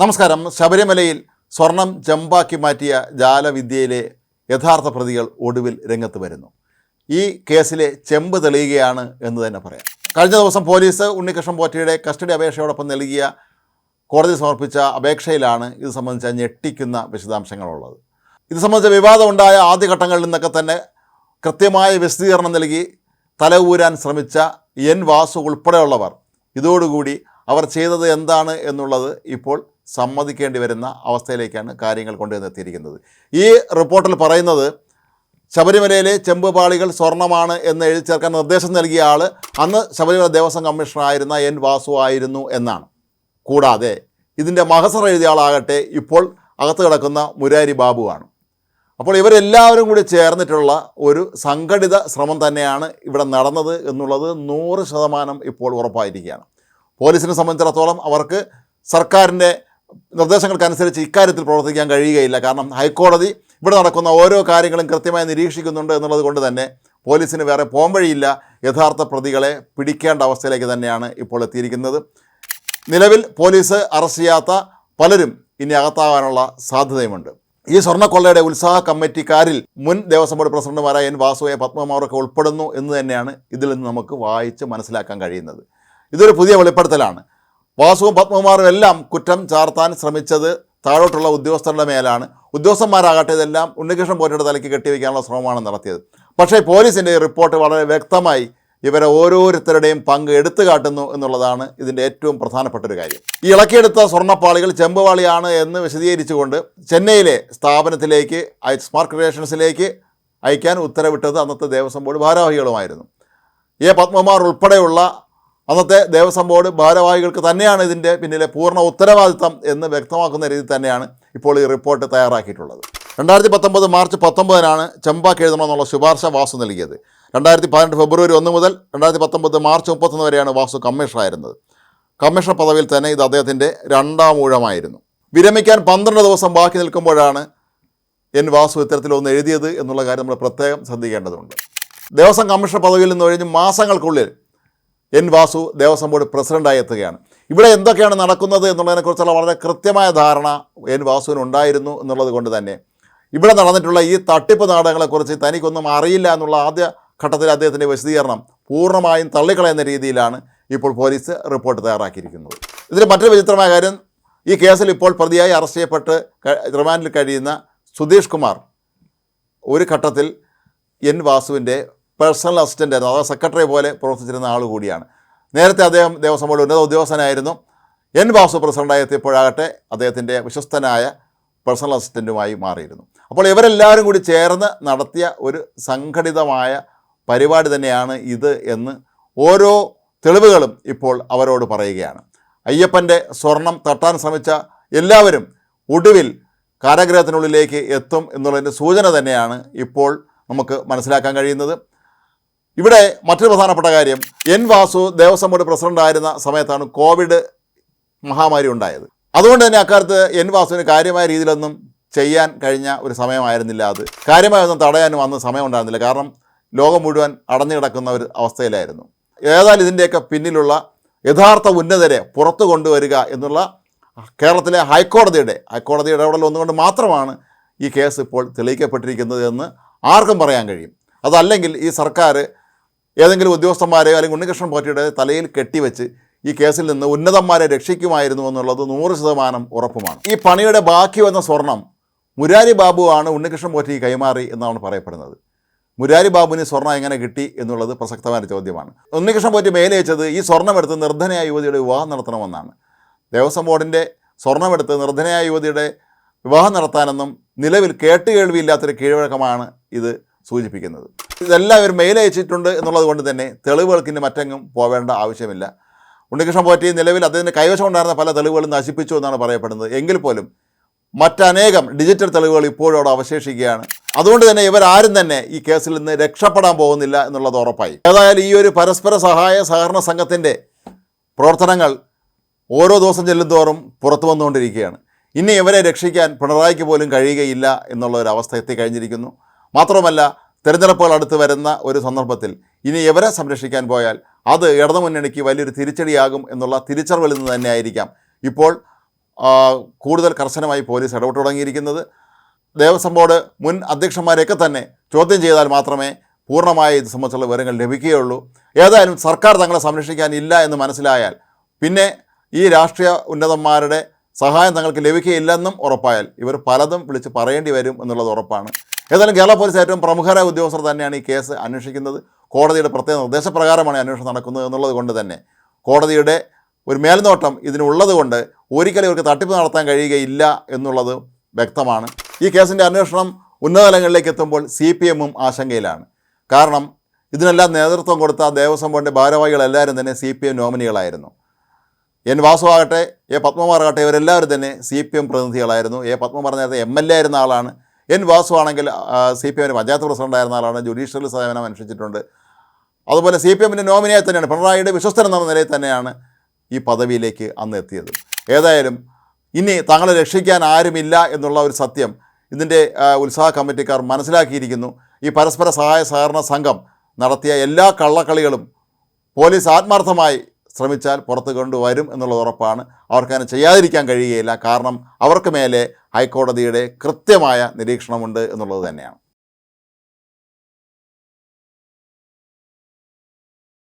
നമസ്കാരം. ശബരിമലയിൽ സ്വർണം ചെമ്പാക്കി മാറ്റിയ ജാലവിദ്യയിലെ യഥാർത്ഥ പ്രതികൾ ഒടുവിൽ രംഗത്ത് വരുന്നു. ഈ കേസിലെ ചെമ്പ് തെളിയുകയാണ് എന്ന് തന്നെ പറയാം. കഴിഞ്ഞ ദിവസം പോലീസ് ഉണ്ണികൃഷ്ണൻ പോറ്റയുടെ കസ്റ്റഡി അപേക്ഷയോടൊപ്പം നൽകിയ കോടതി സമർപ്പിച്ച അപേക്ഷയിലാണ് ഇത് സംബന്ധിച്ച ഞെട്ടിക്കുന്ന വിശദാംശങ്ങളുള്ളത്. ഇത് സംബന്ധിച്ച വിവാദമുണ്ടായ ആദ്യഘട്ടങ്ങളിൽ നിന്നൊക്കെ തന്നെ കൃത്യമായ വിശദീകരണം നൽകി തല ഊരാൻ ശ്രമിച്ച എൻ വാസു ഉൾപ്പെടെയുള്ളവർ. ഇതോടുകൂടി അവർ ചെയ്തത് എന്താണ് എന്നുള്ളത് ഇപ്പോൾ സമ്മതിക്കേണ്ടി വരുന്ന അവസ്ഥയിലേക്കാണ് കാര്യങ്ങൾ കൊണ്ടുവന്നെത്തിയിരിക്കുന്നത് ഈ റിപ്പോർട്ടിൽ പറയുന്നത് ശബരിമലയിലെ ചെമ്പ് പാളികൾ സ്വർണമാണ് എന്ന് എഴുതി ചേർക്കാൻ നിർദ്ദേശം നൽകിയ ആൾ അന്ന് ശബരിമല ദേവസ്വം കമ്മീഷണറായിരുന്ന എൻ വാസു ആയിരുന്നു എന്നാണ്. കൂടാതെ ഇതിന്റെ മഹസർ എഴുതിയ ആളാകട്ടെ ഇപ്പോൾ അകത്ത് കിടക്കുന്ന മുരാരി ബാബുവാണ് അപ്പോൾ ഇവരെല്ലാവരും കൂടി ചേർന്നിട്ടുള്ള ഒരു സംഘടിത ശ്രമം തന്നെയാണ് ഇവിടെ നടന്നത് എന്നുള്ളത് നൂറ് ശതമാനം ഇപ്പോൾ ഉറപ്പായിരിക്കുകയാണ്. പോലീസിനെ സംബന്ധിച്ചിടത്തോളം അവർക്ക് സർക്കാരിന്റെ നിർദ്ദേശങ്ങൾക്കനുസരിച്ച് ഇക്കാര്യത്തിൽ പ്രവർത്തിക്കാൻ കഴിയുകയില്ല. കാരണം ഹൈക്കോടതി ഇവിടെ നടക്കുന്ന ഓരോ കാര്യങ്ങളും കൃത്യമായി നിരീക്ഷിക്കുന്നുണ്ട് എന്നുള്ളത് കൊണ്ട് തന്നെ പോലീസിന് വേറെ പോകാൻ വഴിയില്ല യഥാർത്ഥ പ്രതികളെ പിടിക്കേണ്ട അവസ്ഥയിലേക്ക് തന്നെയാണ് ഇപ്പോൾ എത്തിയിരിക്കുന്നത്. നിലവിൽ പോലീസ് അറസ്റ്റ് ചെയ്യാത്ത പലരും ഇനി അകത്താകാനുള്ള സാധ്യതയുമുണ്ട്. ഈ സ്വർണക്കൊള്ളയുടെ ഉത്സാഹ കമ്മിറ്റിക്കാരിൽ മുൻ ദേവസ്വം ബോർഡ് പ്രസിഡന്റുമാരായ എൻ വാസുവെ പത്മമാവറൊക്കെ ഉൾപ്പെടുന്നു എന്ന് തന്നെയാണ് ഇതിൽ നിന്ന് നമുക്ക് വായിച്ച് മനസ്സിലാക്കാൻ കഴിയുന്നത്. ഇതൊരു പുതിയ വെളിപ്പെടുത്തലാണ്. വാസുവും പത്മകുമാറും എല്ലാം കുറ്റം ചാർത്താൻ ശ്രമിച്ചത് താഴോട്ടുള്ള ഉദ്യോഗസ്ഥരുടെ മേലാണ്. ഉദ്യോഗസ്ഥന്മാരാകട്ടെ ഇതെല്ലാം ഉണ്ണികൃഷ്ണൻ പോറ്റിയുടെ തലയ്ക്ക് കെട്ടിവെക്കാനുള്ള ശ്രമമാണ് നടത്തിയത്. പക്ഷേ പോലീസിന്റെ റിപ്പോർട്ട് വളരെ വ്യക്തമായി ഇവരെ ഓരോരുത്തരുടെയും പങ്ക് എടുത്തു കാട്ടുന്നു എന്നുള്ളതാണ് ഇതിന്റെ ഏറ്റവും പ്രധാനപ്പെട്ട ഒരു കാര്യം. ഈ ഇളക്കിയെടുത്ത സ്വർണപ്പാളികൾ ചെമ്പുപാളിയാണ് എന്ന് വിശദീകരിച്ചുകൊണ്ട് ചെന്നൈയിലെ സ്ഥാപനത്തിലേക്ക് സ്മാർട്ട് ക്രിയേഷൻസിലേക്ക് അയക്കാൻ ഉത്തരവിട്ടത് അന്നത്തെ ദേവസ്വം ബോർഡ് ഭാരവാഹികളുമായിരുന്നു. എ പത്മകുമാർ ഉൾപ്പെടെയുള്ള അന്നത്തെ ദേവസ്വം ബോർഡ് ഭാരവാഹികൾക്ക് തന്നെയാണ് ഇതിന്റെ പിന്നിലെ പൂർണ ഉത്തരവാദിത്തം എന്ന് വ്യക്തമാക്കുന്ന രീതിയിൽ തന്നെയാണ് ഇപ്പോൾ ഈ റിപ്പോർട്ട് തയ്യാറാക്കിയിട്ടുള്ളത്. രണ്ടായിരത്തി പത്തൊമ്പത് മാർച്ച് പത്തൊമ്പതിനാണ് ചെമ്പാക്ക് എഴുതണമെന്നുള്ള ശുപാർശ വാസു നൽകിയത്. രണ്ടായിരത്തി പതിനെട്ട് ഫെബ്രുവരി ഒന്ന് മുതൽ രണ്ടായിരത്തി പത്തൊമ്പത് മാർച്ച് മുപ്പത്തൊന്ന് വരെയാണ് വാസു കമ്മീഷണറായിരുന്നത്. കമ്മീഷണർ പദവിയിൽ തന്നെ ഇത് അദ്ദേഹത്തിന്റെ രണ്ടാം ഊഴമായിരുന്നു. വിരമിക്കാൻ പന്ത്രണ്ട് ദിവസം ബാക്കി നിൽക്കുമ്പോഴാണ് എൻ വാസു ഇത്തരത്തിലൊന്ന് എഴുതിയത് എന്നുള്ള കാര്യം നമ്മൾ പ്രത്യേകം ശ്രദ്ധിക്കേണ്ടതുണ്ട്. ദേവസ്വം കമ്മീഷണർ പദവിയിൽ നിന്ന് ഒഴിഞ്ഞ് മാസങ്ങൾക്കുള്ളിൽ എൻ വാസു ദേവസ്വം ബോർഡ് പ്രസിഡന്റായി എത്തുകയാണ്. ഇവിടെ എന്തൊക്കെയാണ് നടക്കുന്നത് എന്നുള്ളതിനെക്കുറിച്ചുള്ള വളരെ കൃത്യമായ ധാരണ എൻ വാസുവിന് ഉണ്ടായിരുന്നു എന്നുള്ളത് കൊണ്ട് തന്നെ. ഇവിടെ നടന്നിട്ടുള്ള ഈ തട്ടിപ്പ് നാടകങ്ങളെക്കുറിച്ച് തനിക്കൊന്നും അറിയില്ല എന്നുള്ള ആദ്യ ഘട്ടത്തിൽ അദ്ദേഹത്തിന്റെ വിശദീകരണം പൂർണമായും തള്ളിക്കളയുന്ന രീതിയിലാണ് ഇപ്പോൾ പോലീസ് റിപ്പോർട്ട് തയ്യാറാക്കിയിരിക്കുന്നത്. ഇതിൽ മറ്റൊരു വിചിത്രമായ കാര്യം ഈ കേസിൽ ഇപ്പോൾ പ്രതിയായി അറസ്റ്റ് ചെയ്യപ്പെട്ട് റിമാൻഡിൽ കഴിയുന്ന സുധീഷ് കുമാർ. ഒരു ഘട്ടത്തിൽ എൻ വാസുവിന്റെ പേഴ്സണൽ അസിസ്റ്റന്റ് ആയിരുന്നു. സെക്രട്ടറി പോലെ പ്രവർത്തിച്ചിരുന്ന ആൾ കൂടിയാണ്. നേരത്തെ അദ്ദേഹം ദേവസ്വം ബോർഡ് ഉന്നത ഉദ്യോഗസ്ഥനായിരുന്നു. എൻ വാസു പ്രസിഡന്റായി എത്തിയപ്പോഴാകട്ടെ അദ്ദേഹത്തിന്റെ വിശ്വസ്തനായ പേഴ്സണൽ അസിസ്റ്റന്റുമായി മാറിയിരുന്നു. അപ്പോൾ ഇവരെല്ലാവരും കൂടി ചേർന്ന് നടത്തിയ ഒരു സംഘടിതമായ പരിപാടി തന്നെയാണ് ഇത് എന്ന് ഓരോ തെളിവുകളും ഇപ്പോൾ അവരോട് പറയുകയാണ്. അയ്യപ്പന്റെ സ്വർണം തട്ടാൻ ശ്രമിച്ച എല്ലാവരും ഒടുവിൽ കാരാഗ്രഹത്തിനുള്ളിലേക്ക് എത്തും എന്നുള്ളതിന്റെ സൂചന തന്നെയാണ് ഇപ്പോൾ നമുക്ക് മനസ്സിലാക്കാൻ കഴിയുന്നത്. ഇവിടെ മറ്റൊരു പ്രധാനപ്പെട്ട കാര്യം N Vasu Devaswom board president ആയിരുന്ന സമയത്താണ് കോവിഡ് മഹാമാരി ഉണ്ടായത്. അതുകൊണ്ട് തന്നെ അക്കാലത്ത് എൻ വാസുവിന് കാര്യമായ രീതിയിലൊന്നും ചെയ്യാൻ കഴിഞ്ഞ ഒരു സമയമായിരുന്നില്ല അത്. കാര്യമായൊന്നും തടയാനും അന്ന് സമയമുണ്ടായിരുന്നില്ല കാരണം ലോകം മുഴുവൻ അടഞ്ഞു കിടക്കുന്ന ഒരു അവസ്ഥയിലായിരുന്നു. ഏതായാലും ഇതിന്റെയൊക്കെ പിന്നിലുള്ള യഥാർത്ഥ ഉന്നതരെ പുറത്തു കൊണ്ടുവരിക എന്നുള്ള കേരളത്തിലെ ഹൈക്കോടതിയുടെ ഹൈക്കോടതിയുടെ ഇടപെടൽ ഒന്നുകൊണ്ട് മാത്രമാണ് ഈ കേസ് ഇപ്പോൾ തെളിയിക്കപ്പെട്ടിരിക്കുന്നത് എന്ന് ആർക്കും പറയാൻ കഴിയും. അതല്ലെങ്കിൽ ഈ സർക്കാർ ഏതെങ്കിലും ഉദ്യോഗസ്ഥന്മാരെയോ അല്ലെങ്കിൽ ഉണ്ണികൃഷ്ണൻ പോറ്റിയുടെ തലയിൽ കെട്ടിവെച്ച് ഈ കേസിൽ നിന്ന് ഉന്നതന്മാരെ രക്ഷിക്കുമായിരുന്നു എന്നുള്ളത് നൂറ് ശതമാനം ഉറപ്പുമാണ്. ഈ പണിയുടെ ബാക്കി വന്ന സ്വർണം മുരാരി ബാബുവാണ് ഉണ്ണികൃഷ്ണൻ പോറ്റി കൈമാറി എന്നാണ് പറയപ്പെടുന്നത്. മുരാരി ബാബുവിന് സ്വർണം എങ്ങനെ കിട്ടി എന്നുള്ളത് പ്രസക്തമായ ചോദ്യമാണ്. ഉണ്ണികൃഷ്ണൻ പോറ്റി മേലയച്ചത് ഈ സ്വർണമെടുത്ത് നിർദ്ധനയായ യുവതിയുടെ വിവാഹം നടത്തണമെന്നാണ്. ദേവസ്വം ബോർഡിന്റെ സ്വർണമെടുത്ത് നിർദ്ധനയായ യുവതിയുടെ വിവാഹം നടത്താനെന്നും നിലവിൽ കേട്ടുകേൾവിയില്ലാത്തൊരു കീഴ്വഴക്കമാണ് ഇത് സൂചിപ്പിക്കുന്നത്. ഇതെല്ലാം ഇവർ മെയിൽ അയച്ചിട്ടുണ്ട് എന്നുള്ളത് കൊണ്ട് തന്നെ തെളിവുകൾക്ക് ഇനി മറ്റെങ്ങും പോവേണ്ട ആവശ്യമില്ല. ഉണ്ണികൃഷ്ണൻ പോറ്റി നിലവിൽ അദ്ദേഹത്തിന്റെ കൈവശം ഉണ്ടായിരുന്ന പല തെളിവുകളും നശിപ്പിച്ചു എന്നാണ് പറയപ്പെടുന്നത്. എങ്കിൽ പോലും മറ്റനേകം ഡിജിറ്റൽ തെളിവുകൾ ഇപ്പോഴും അവിടെ അവശേഷിക്കുകയാണ്. അതുകൊണ്ട് തന്നെ ഇവരാരും തന്നെ ഈ കേസിൽ നിന്ന് രക്ഷപ്പെടാൻ പോകുന്നില്ല എന്നുള്ളത് ഉറപ്പായി. ഏതായാലും ഈ ഒരു പരസ്പര സഹായ സഹകരണ സംഘത്തിന്റെ പ്രവർത്തനങ്ങൾ ഓരോ ദിവസം ചെല്ലുന്തോറും പുറത്തു വന്നുകൊണ്ടിരിക്കുകയാണ്. ഇനി ഇവരെ രക്ഷിക്കാൻ പിണറായിക്ക് പോലും കഴിയുകയില്ല എന്നുള്ള ഒരു അവസ്ഥ എത്തിക്കഴിഞ്ഞിരിക്കുന്നു. മാത്രമല്ല തെരഞ്ഞെടുപ്പുകൾ അടുത്ത് വരുന്ന ഒരു സന്ദർഭത്തിൽ ഇനി എവരെ സംരക്ഷിക്കാൻ പോയാൽ അത് ഇടതുമുന്നണിക്ക് വലിയൊരു തിരിച്ചടിയാകും എന്നുള്ള തിരിച്ചറിവിൽ നിന്ന് തന്നെയായിരിക്കാം. ഇപ്പോൾ കൂടുതൽ കർശനമായി പോലീസ് ഇടപെട്ട് തുടങ്ങിയിരിക്കുന്നത്. ദേവസ്വം ബോർഡ് മുൻ അധ്യക്ഷന്മാരെയൊക്കെ തന്നെ ചോദ്യം ചെയ്താൽ മാത്രമേ പൂർണമായ ഇത് സംബന്ധിച്ചുള്ള വിവരങ്ങൾ ലഭിക്കുകയുള്ളൂ. ഏതായാലും സർക്കാർ തങ്ങളെ സംരക്ഷിക്കാനില്ല എന്ന് മനസ്സിലായാൽ പിന്നെ ഈ രാഷ്ട്രീയ ഉന്നതന്മാരുടെ സഹായം തങ്ങൾക്ക് ലഭിക്കുകയില്ലെന്നും ഉറപ്പായാൽ ഇവർ പലതും വിളിച്ച് പറയേണ്ടി വരും എന്നുള്ളത് ഉറപ്പാണ്. ഏതായാലും കേരള പോലീസ് ഏറ്റവും പ്രമുഖരായ ഉദ്യോഗസ്ഥർ തന്നെയാണ് ഈ കേസ് അന്വേഷിക്കുന്നത്. കോടതിയുടെ പ്രത്യേക നിർദ്ദേശപ്രകാരമാണ് അന്വേഷണം നടക്കുന്നത് എന്നുള്ളത് കൊണ്ട് തന്നെ. കോടതിയുടെ ഒരു മേൽനോട്ടം ഇതിനുള്ളത് കൊണ്ട് ഒരിക്കലും ഇവർക്ക് തട്ടിപ്പ് നടത്താൻ കഴിയുകയില്ല എന്നുള്ളത് വ്യക്തമാണ്. ഈ കേസിന്റെ അന്വേഷണം ഉന്നതതലങ്ങളിലേക്ക് എത്തുമ്പോൾ സി പി എമ്മും ആശങ്കയിലാണ്. കാരണം ഇതിനെല്ലാം നേതൃത്വം കൊടുത്ത ദേവസ്വം ബോർഡിന്റെ ഭാരവാഹികളെല്ലാവരും തന്നെ സി പി എം നോമിനികളായിരുന്നു. എൻ വാസു ആകട്ടെ എ പത്മകുമാർ ആകട്ടെ ഇവരെല്ലാവരും തന്നെ സി പി എം പ്രതിനിധികളായിരുന്നു. എ പത്മകുമാർ നേരത്തെ എം എൽ എ ആയിരുന്ന ആളാണ്. എൻ വാസു ആണെങ്കിൽ സി പി എമ്മിന്റെ പഞ്ചായത്ത് പ്രസിഡന്റ് ആയിരുന്ന ആളാണ് ജുഡീഷ്യൽ സേവനം അനുഷ്ഠിച്ചിട്ടുണ്ട്. അതുപോലെ സി പി എമ്മിന്റെ നോമിനിയായി തന്നെയാണ് പിണറായിയുടെ വിശ്വസ്തൻ എന്ന നിലയിൽ തന്നെയാണ് ഈ പദവിയിലേക്ക് അന്ന് എത്തിയത്. ഏതായാലും ഇനി തങ്ങളെ രക്ഷിക്കാൻ ആരുമില്ല എന്നുള്ള ഒരു സത്യം ഇതിന്റെ ഉത്സാഹ കമ്മിറ്റിക്കാർ മനസ്സിലാക്കിയിരിക്കുന്നു. ഈ പരസ്പര സഹായ സഹകരണ സംഘം നടത്തിയ എല്ലാ കള്ളക്കളികളും പോലീസ് ആത്മാർത്ഥമായി ശ്രമിച്ചാൽ പുറത്ത് കൊണ്ടുവരും എന്നുള്ളത് ഉറപ്പാണ്. അവർക്കതിനെ ചെയ്യാതിരിക്കാൻ കഴിയുകയില്ല. കാരണം അവർക്ക് മേലെ ഹൈക്കോടതിയുടെ കൃത്യമായ നിരീക്ഷണമുണ്ട് എന്നുള്ളത് തന്നെയാണ്.